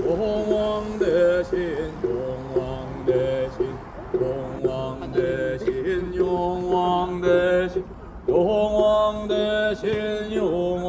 용왕 대신 용왕 대신 용왕 대신 용왕 대신 용왕 대신 용왕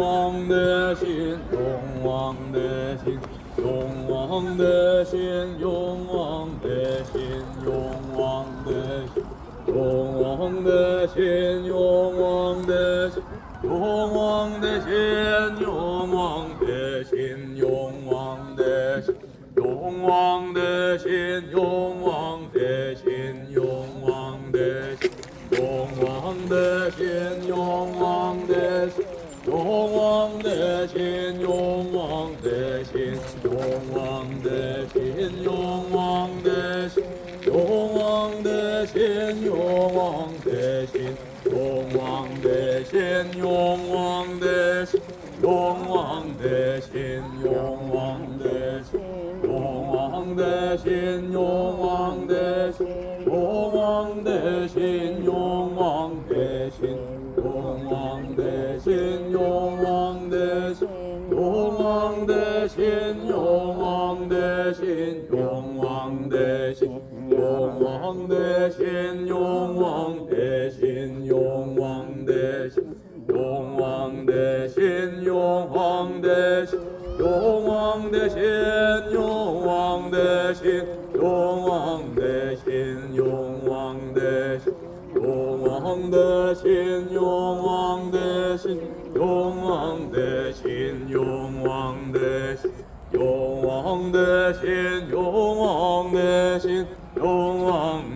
대신 용왕 대신 용왕 대신 용왕 대신 용왕 대신 용왕 대신 용왕 대신 용왕 대신 용왕 대신 용왕 대신 용왕 대신 용왕 대신 용왕 대신 용왕 대신 용왕 대신 용왕 대신 용왕 대신 용왕 대신 용왕 대신 용왕 대신 용왕 대신 용왕 대신 용왕 대신 용왕 대신 용왕 용왕 대신 용왕 대신 용왕 대신 용왕 용왕 대신 용왕 대신 용왕 대신 용왕 대신 용왕 대신 용왕 대신 용왕 대신 용왕 대신 용왕 대신 용왕 대신 용왕 대신 용왕 대신 용왕 대신 용왕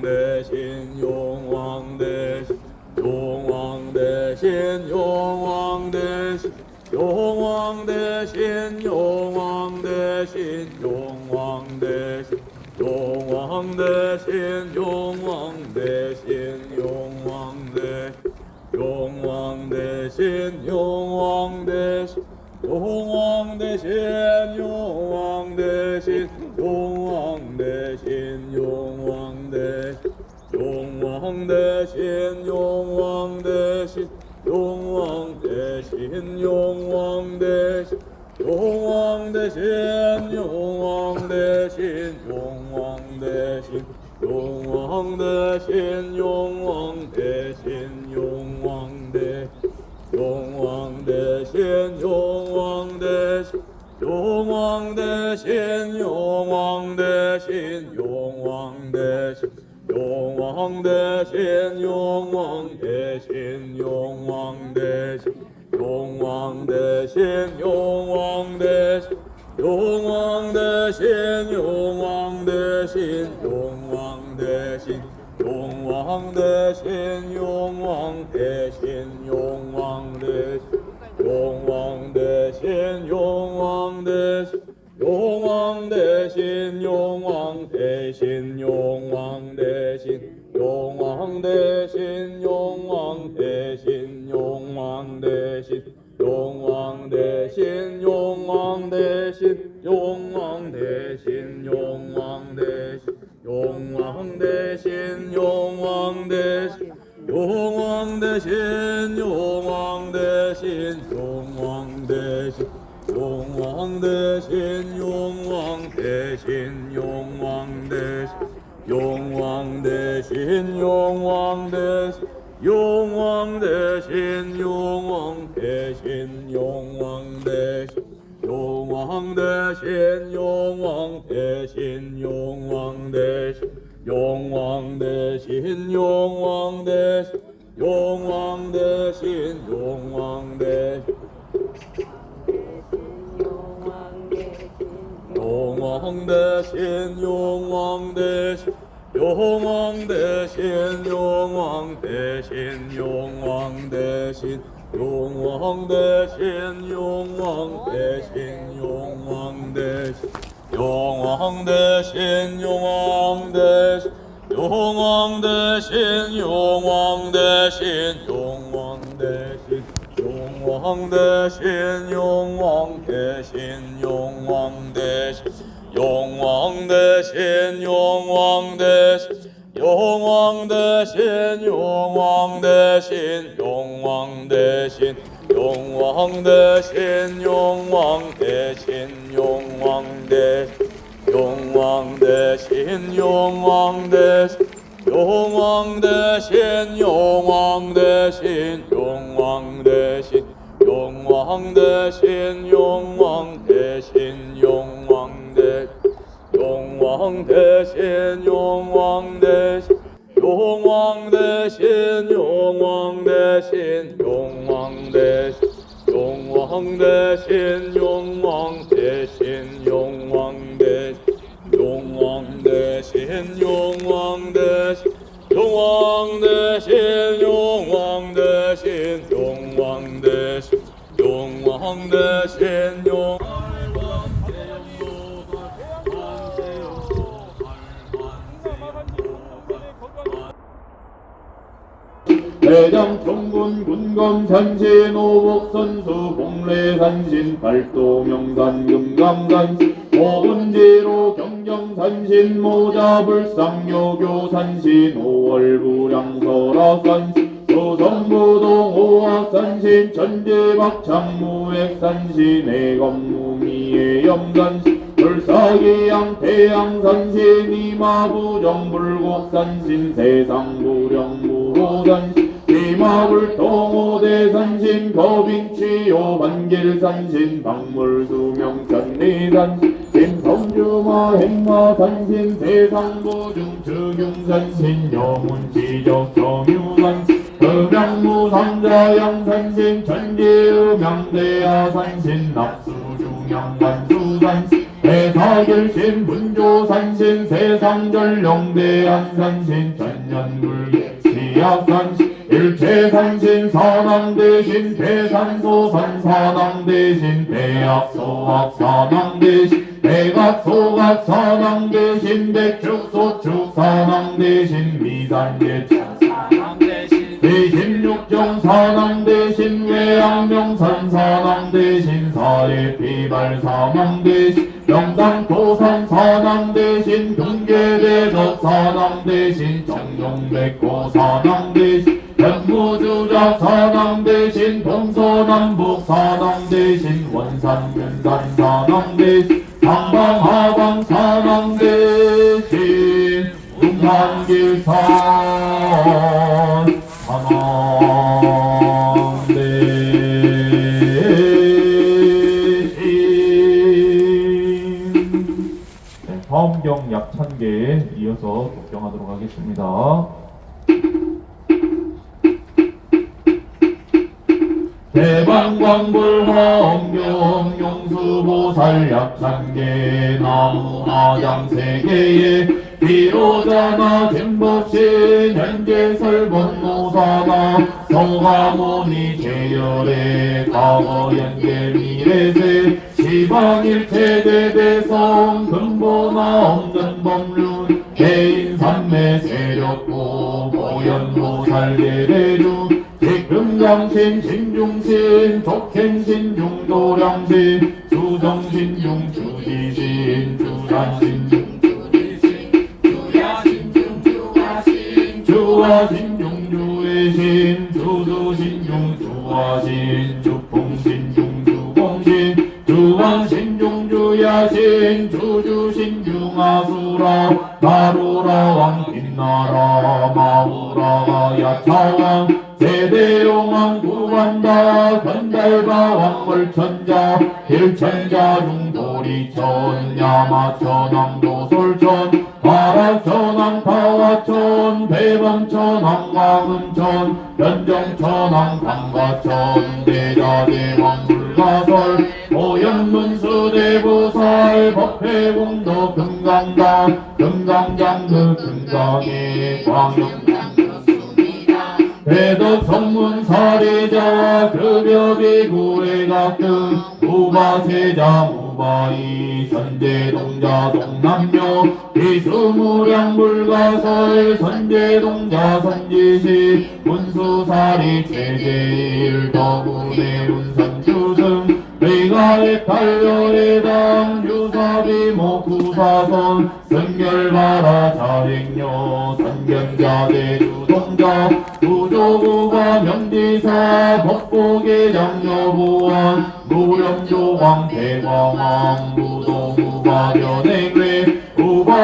용왕 대신 용왕 대신 용왕 대신 용왕 대신 용왕 대신 용왕 대신 용왕 대신 용왕 대신 용왕 대신 용왕 대신 용왕 대신 용왕 대신 용왕 대신 용왕 대신 용왕 대신 용왕 대신 용왕 대신 용왕 대신 용왕 대신 용왕 대신 용왕 대신 용왕 대신 용왕 대신 용왕 대신 용왕 대신 용왕 대신 용왕 대신 용왕 대신 용왕 대신 용왕 대신 용왕 대신 용왕 대신 용왕 대신 용왕 대신 용왕 대신 용왕 대신 용왕 대신 용왕 대신 용왕 대신 용왕 대신 용왕 대신 용왕 대신 용왕 대신 용왕 대신 용왕 대신 용왕 대신 용왕 대신 용왕 대신 용왕 대신 용왕 대신 용왕 대신 용왕 대신 용왕 대신 용왕 대신 용왕 용왕 대신 용왕 대신 용왕 대신 용왕 대신 용왕 대신 용왕 대신 용왕 대신 용왕 대신 용왕 대신 용왕 대신 용왕 대신 용왕 대신 용왕 대신 용왕 대신 용왕 대신 용왕 대신 용왕 대신 용왕 대신 용왕 대신 용왕 대신 용왕 대신 용왕 대신 용왕 대신 용왕 대신 용왕 대신 용왕 대신 용왕 대신 용왕 대신 용왕 대신 용왕 대신 용왕 대신 대신 용왕 대신 용왕 대신 용왕 대신 용왕 대신 용왕 대신 용왕 대신 용왕 대신 용왕 대신 용왕 대신 용왕 대장 청군 군검 산신 오복 선수 봉래 산신 발도 명산 금강산 오분지로 경경 산신 모자 불상 요교 산신 오월 부량 설화 산신 조성부동 오학 산신 천재박 창 무액 산신 애검 무미의 염산신 불사기양 태양산신 이마부정 불곡산신 세상부령 무호산신 이마불통오대산신 거빙치요 반길산신 박물수명천리산신 김성주마 행마산신 세상보중 즉용산신 영문지적 성유산신 금양무상자양산신 천지음양대하산신 납수중양간수산신 대사결신 분조산신 세상전령대한산신 천년불계 시약산신 일체산신 산왕대신 대산소산 산왕대신 대학소학 산왕대신 대각소각 산왕대신 백축소축 산왕대신 미산계차 대신육정 산왕 대신 외양명산 산왕 대신 사례 비발 사망 대신 명산 도산 산왕 대신 경계대덕 산왕 대신 정용백고 산왕 대신 변무주작 산왕 대신 동서남북 산왕 대신 원산 면산 산왕 대신 상방하방 산왕 대신 운산길산 산왕대신 네, 화엄경 약 천개에 이어서 독경하도록 하겠습니다. 대방광불화엄경 용수보살 약천개 나무하장 세계에 비로자나 잼법신 현재설본모사나 성화모니 제열의 과거 연계 미래세 시방일체대대성 근본화 없는 법륜 개인산매 세력고 보현모살 대대주 직금강신 신중신 족행신중 도량신 주정신중 주지신 주산신중 주화신중 주의신 주수신중 주화신 주풍신중 주공신 주왕신중 주야신 주주신중 아수라 나루라 왕 빛나라 마우라가 야차왕 세대용왕 구관다 건달바 왕물천자 일천자 중도리천 야마천왕 도솔천 화락천왕 파와천 대방천왕 광음천 변정천왕 방가천 대자대왕 불가설 오연문수 대보살 법회공도 금강당 금강장그 금강의 광영 배덕 성문 사례자 급여비 구회각 등 우바세장 우바이 선제동자 동남녀 비수무량 불가설 선제동자 선지시 문수사리 최제일 더군의 운선주승 외가의 달려의당 유 사비모 구사선 선결바라 자행녀 선견자 대주동자 구조구가 명지사 법보계장 여보원 무령조왕 대광왕 무도무가 변행회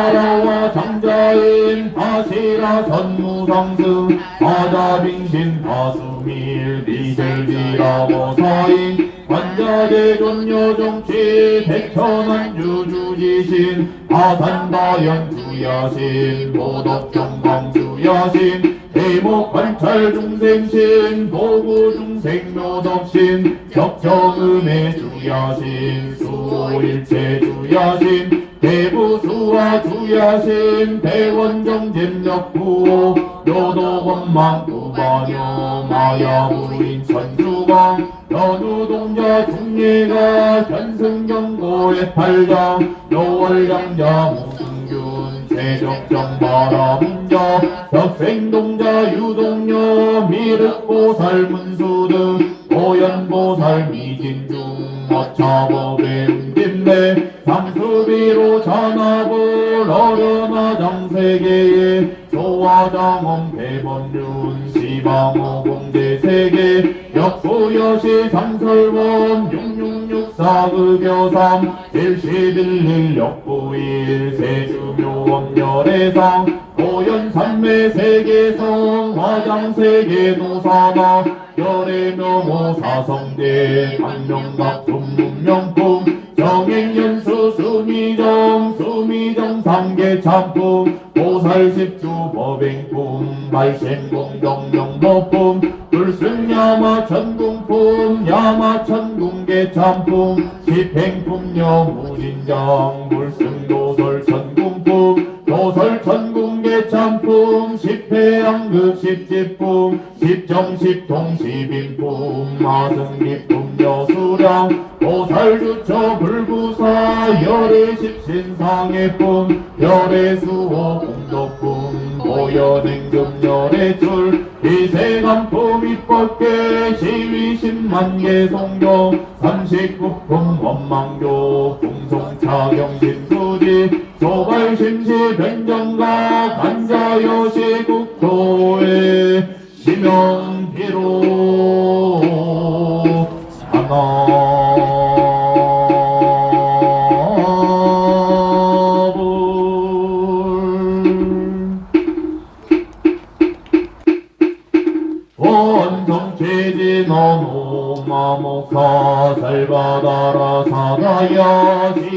우바라와 장자인 바시라 선무상승 바다빙신 바수밀 비절비라고 사인 관자대존 여정치 백천한 주주지신 하산다연 주야신 모덕정광 주야신 대목 관찰 중생신 보구 중생묘덕신 격정음의 주야신 수일체 주야신 대부수와 주야신 대원정 진력부 요도건망 구반요 마야부인 천주광 연우동자 중예가 견승경고의 팔장 요월장자 무승균 세적정 바라문자 덕생동자 유동녀 미륵보살 문수 등 오연보살 미진중 어차법의 음 진대 상수비로 전합을 어려나 장세계에 조화장엄 대번륜 시방호 공대 세계 역부여시 삼설원 육육육사급여삼 일십일일 역부일 세주묘원열애상 고연산매 세계성 화장세계 노사나 열애명호 사성대 강명각 금문명품 정행연수 수미정 수미정 삼계참품 보살십주 법행품 발생공정명법품 불승야마 천궁품 야마 천궁계참품 십행품녀 무진장 불승도설 천궁품 도설 천궁계참품 십회양급 십지품 십정십통 십인품 마승리품 여수량 보살주처 불구사 열애십신상해품 열애수호 공덕품 보여냉금 열애줄 이세간품 입법계 시위십만개 성경 삼십구품 원망교 궁송차경신수지 조발심시 변정가 간자여시 국토의 지명비로. 하나불. 원성체진원 오마모카 살바다라 사다야 지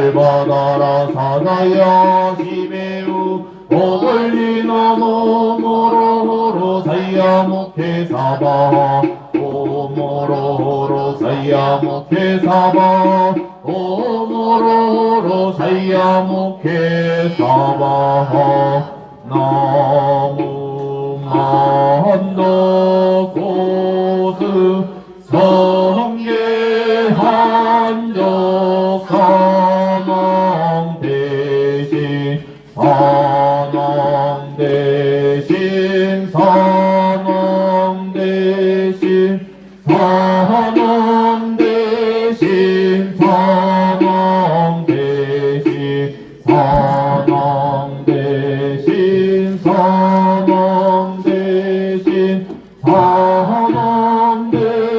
오마모카 살바다라 사다야 지배우 오걸리나 노모로호로 사야모케 사바. 오모로호로 사야모케 사바. 오모로호로 사야모케 사바. 나무 만도 고스 성계 한적